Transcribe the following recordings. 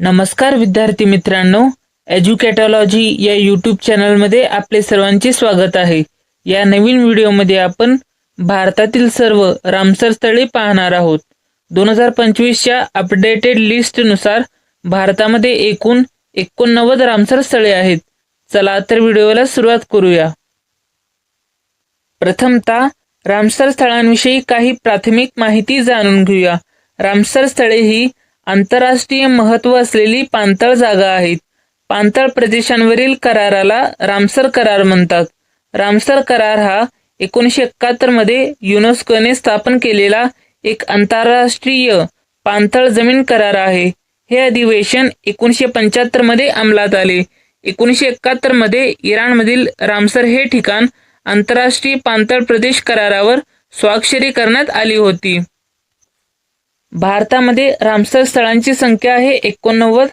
नमस्कार विद्यार्थी मित्रांनो एज्युकेटॉलॉजी या यूट्यूब चॅनलमध्ये आपले सर्वांचे स्वागत आहे. या नवीन व्हिडिओमध्ये आपण भारतातील सर्व रामसर स्थळे पाहणार आहोत. दोन हजार पंचवीसच्या अपडेटेड लिस्टनुसार भारतामध्ये एकूण एकोणनव्वद रामसर स्थळे आहेत. चला तर व्हिडिओला सुरुवात करूया. प्रथमतः रामसर स्थळांविषयी काही प्राथमिक माहिती जाणून घेऊया. रामसर स्थळे ही आंतरराष्ट्रीय महत्त्व असलेली पाणथळ जागा आहेत. पाणतळ प्रदेशांवरील कराराला रामसर करार म्हणतात. रामसर करार हा एकोणीसशे एकाहत्तरमध्ये युनेस्कोने स्थापन केलेला एक आंतरराष्ट्रीय पाणथळ जमीन करार आहे. हे अधिवेशन एकोणीसशे पंच्याहत्तरमध्ये अंमलात आले. एकोणीसशे एकाहत्तरमध्ये इराणमधील रामसर हे ठिकाण आंतरराष्ट्रीय पाणतळ प्रदेश करारावर स्वाक्षरी करण्यात आली होती. भारतामध्ये रामसर स्थळांची संख्या आहे एकोणनव्वद.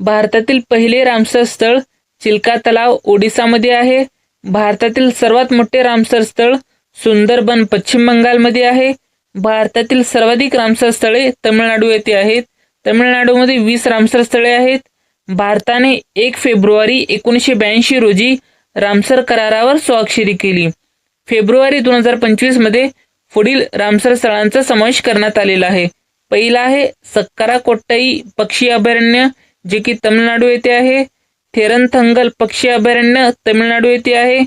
भारतातील पहिले रामसर स्थळ चिल्का तलाव ओडिसामध्ये आहे. भारतातील सर्वात मोठे रामसर स्थळ सुंदरबन पश्चिम बंगालमध्ये आहे. भारतातील सर्वाधिक रामसर स्थळे तमिळनाडू येथे आहेत. तमिळनाडूमध्ये वीस रामसर स्थळे आहेत. भारताने एक फेब्रुवारी एकोणीसशे ब्याऐंशी रोजी रामसर करारावर स्वाक्षरी केली. फेब्रुवारी दोन हजार पंचवीसमध्ये पुढील रामसर स्थळांचा समावेश करण्यात आलेला आहे. पहिला आहे सक्कारा कोट्टई पक्षी अभयारण्य जे की तमिळनाडू येथे आहे. थेरनथंगल पक्षी अभयारण्य तमिळनाडू येथे आहे.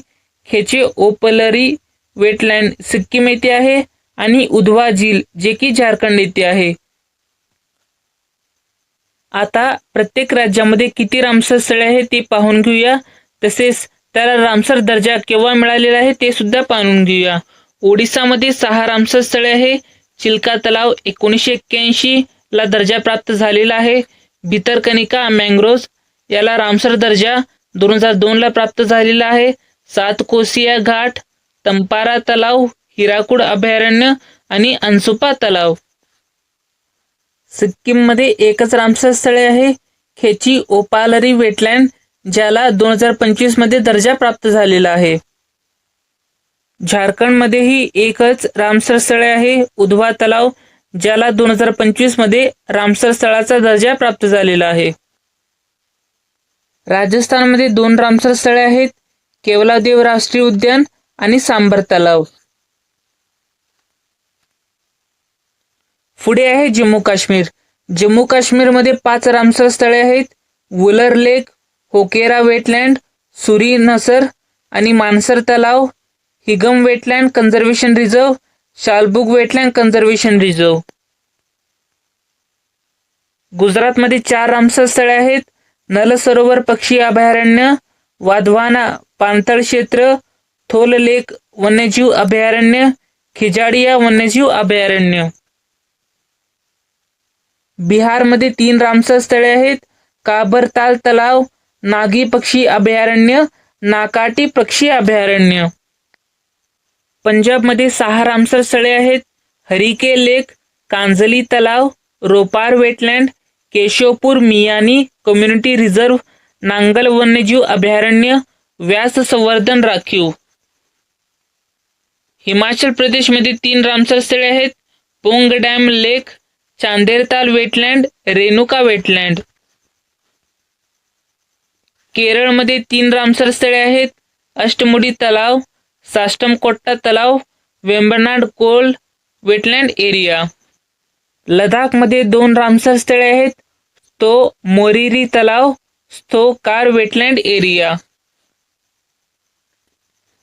खेचे ओपलरी वेटलँड सिक्कीम येथे आहे. आणि उधवा झील जे की झारखंड येथे आहे. आता प्रत्येक राज्यामध्ये किती रामसर स्थळे आहे ते पाहून घेऊया. तसेच त्याला रामसर दर्जा केव्हा मिळालेला आहे ते सुद्धा पाहून घेऊया. ओडिसामध्ये सहा रामसर स्थळे आहे. चिल्का तलाव एकोणीसशे एक्क्याऐंशी ला दर्जा प्राप्त झालेला आहे. भितरकनिका मँग्रोज याला रामसर दर्जा दोन हजार दोन ला प्राप्त झालेला आहे. सात कोसिया घाट तंपारा तलाव हिराकूड अभयारण्य आणि अनसुपा तलाव. सिक्कीममध्ये एकच रामसर स्थळे आहे. खेची ओपालरी वेटलँड ज्याला दोन हजार पंचवीसमध्ये दर्जा प्राप्त झालेला आहे. झारखंडमध्येही एकच रामसर स्थळे आहे उधवा तलाव ज्याला दोन हजार पंचवीसमध्ये रामसर स्थळाचा दर्जा प्राप्त झालेला आहे. राजस्थानमध्ये दोन रामसर स्थळे आहेत केवलादेव राष्ट्रीय उद्यान आणि सांबर तलाव. पुढे आहे जम्मू काश्मीर. जम्मू काश्मीरमध्ये पाच रामसर स्थळे आहेत वुलर लेक होकेरा वेटलँड सुरी नसर आणि मानसर तलाव Hygam wetland conservation reserve Shallabugh wetland conservation reserve गुजरातमध्ये चार रामसर स्थळे आहेत. नल सरोवर पक्षी अभयारण्य वाधवाना पाणथळ क्षेत्र थोल लेक वन्यजीव अभयारण्य खिजाडिया वन्यजीव अभयारण्य. बिहारमध्ये तीन रामसर स्थळे आहेत. काबरताल तलाव नागी पक्षी अभयारण्य नाकाटी पक्षी अभयारण्य. पंजाबमध्ये सहा रामसर स्थळे आहेत. हरिके लेक कांजली तलाव Ropar wetland Keshopur Miyani community reserve Nangal वन्यजीव अभयारण्य व्यास संवर्धन राखीव. हिमाचल प्रदेशमध्ये तीन रामसर स्थळे आहेत. Pong dam lake Chandertal wetland Renuka wetland केरळमध्ये तीन रामसर स्थळे आहेत. अष्टमुडी तलाव साष्टमकोट्टा तलाव वेंबनाड कोल वेटलँड एरिया. लडाखमध्ये दोन रामसर स्थळे आहेत. तो मोरिरी तलाव स्थो कार वेटलँड एरिया.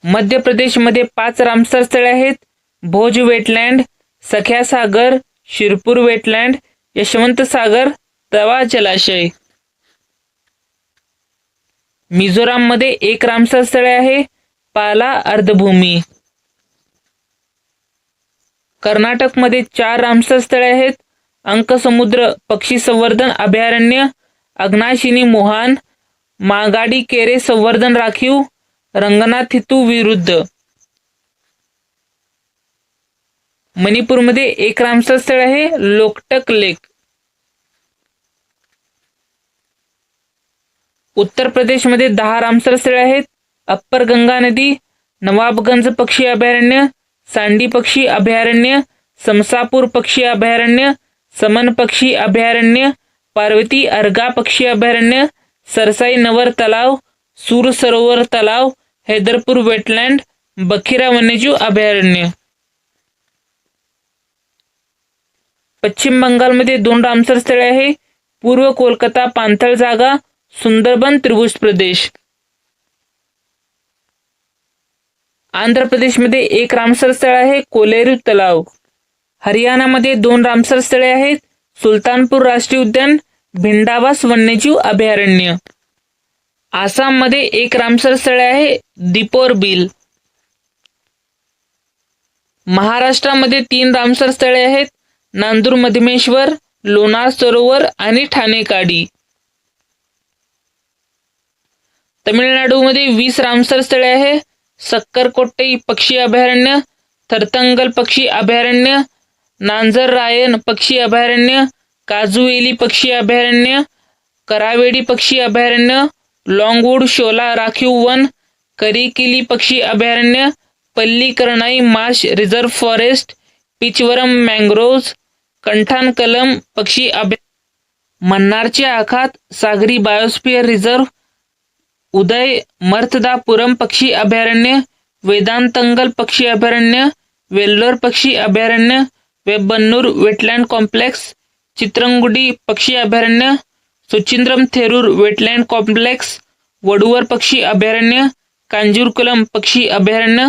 मध्य प्रदेशमध्ये पाच रामसर स्थळे आहेत. भोज वेटलँड सख्या सागर शिरपूर वेटलँड यशवंत सागर तवा जलाशय. मिझोराममध्ये एक रामसर स्थळे आहे. पाला अर्धभूमी. कर्नाटकमध्ये चार रामसर स्थळे आहेत अंकसमुद्र पक्षी संवर्धन अभयारण्य अग्नाशिनी मोहान मागाडी केरे संवर्धन राखीव रंगनाथ हितू विरुद्ध. मणिपूरमध्ये एक रामसर स्थळ आहे लोकटक लेक. उत्तर प्रदेशमध्ये दहा रामसर स्थळे आहेत. अप्पर गंगा नदी नवाबगंज पक्षी अभयारण्य सांडी पक्षी अभयारण्य समसापूर पक्षी अभयारण्य समन पक्षी अभयारण्य पार्वती अर्गा पक्षी अभयारण्य सरसाई नवर तलाव सूर सरोवर तलाव हैदरपूर वेटलँड बखिरा वन्यजीव अभयारण्य. पश्चिम बंगालमध्ये दोन रामसर स्थळे आहे. पूर्व कोलकाता पाणथळ जागा सुंदरबन त्रिभुज प्रदेश. आंध्र प्रदेशमध्ये एक रामसर स्थळ आहे कोलेरू तलाव. हरियाणामध्ये दोन रामसर स्थळे आहेत सुलतानपूर राष्ट्रीय उद्यान भिंडावास वन्यजीव अभयारण्य. आसाममध्ये एक रामसर स्थळे आहे दिपोर बिल. महाराष्ट्रामध्ये तीन रामसर स्थळे आहेत नांदूर मधमेश्वर लोणार सरोवर आणि ठाणेकाडी. तमिळनाडूमध्ये वीस रामसर स्थळे आहे सक्करकोटई पक्षी अभयारण्य थरतंगल पक्षी अभयारण्य नांजर रायन पक्षी अभयारण्य काजूएली पक्षी अभयारण्य करावेडी पक्षी अभयारण्य लॉंगवूड शोला राखीव वन करिकिली पक्षी अभयारण्य Pallikaranai marsh reserve forest Pichavaram mangroves कंठान कलम पक्षी अभय मन्नारचे आखात सागरी बायोस्फिअर रिझर्व्ह उदय मर्थदापुरम पक्षी अभयारण्य वेदांतंगल पक्षी अभयारण्य वेल्लोर पक्षी अभयारण्य वेबन्नूर वेटलँड कॉम्प्लेक्स चित्रंगुडी पक्षी अभयारण्य सुचिंद्रम थेरूर वेटलँड कॉम्प्लेक्स वडुवर पक्षी अभयारण्य कांजूरकुलम पक्षी अभयारण्य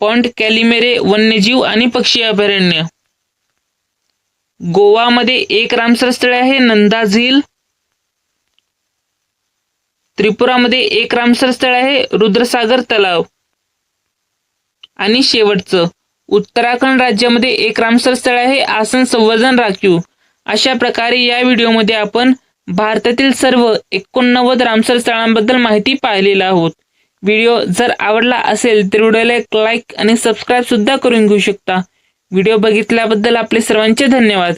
पॉन्ट कॅलिमेरे वन्यजीव आणि पक्षी अभयारण्य. गोवामध्ये एक रामसर स्थळ आहे नंदा झील. त्रिपुरामध्ये एक रामसर स्थळ आहे रुद्रसागर तलाव. आणि शेवटचं उत्तराखंड राज्यामध्ये एक रामसर स्थळ आहे आसन संवर्धन राखीव. अशा प्रकारे या व्हिडिओमध्ये आपण भारतातील सर्व एकोणनव्वद रामसर स्थळांबद्दल माहिती पाहिलेला आहोत. व्हिडिओ जर आवडला असेल तर व्हिडिओला एक लाईक आणि सबस्क्राईब सुद्धा करून घेऊ शकता. व्हिडिओ बघितल्याबद्दल आपले सर्वांचे धन्यवाद.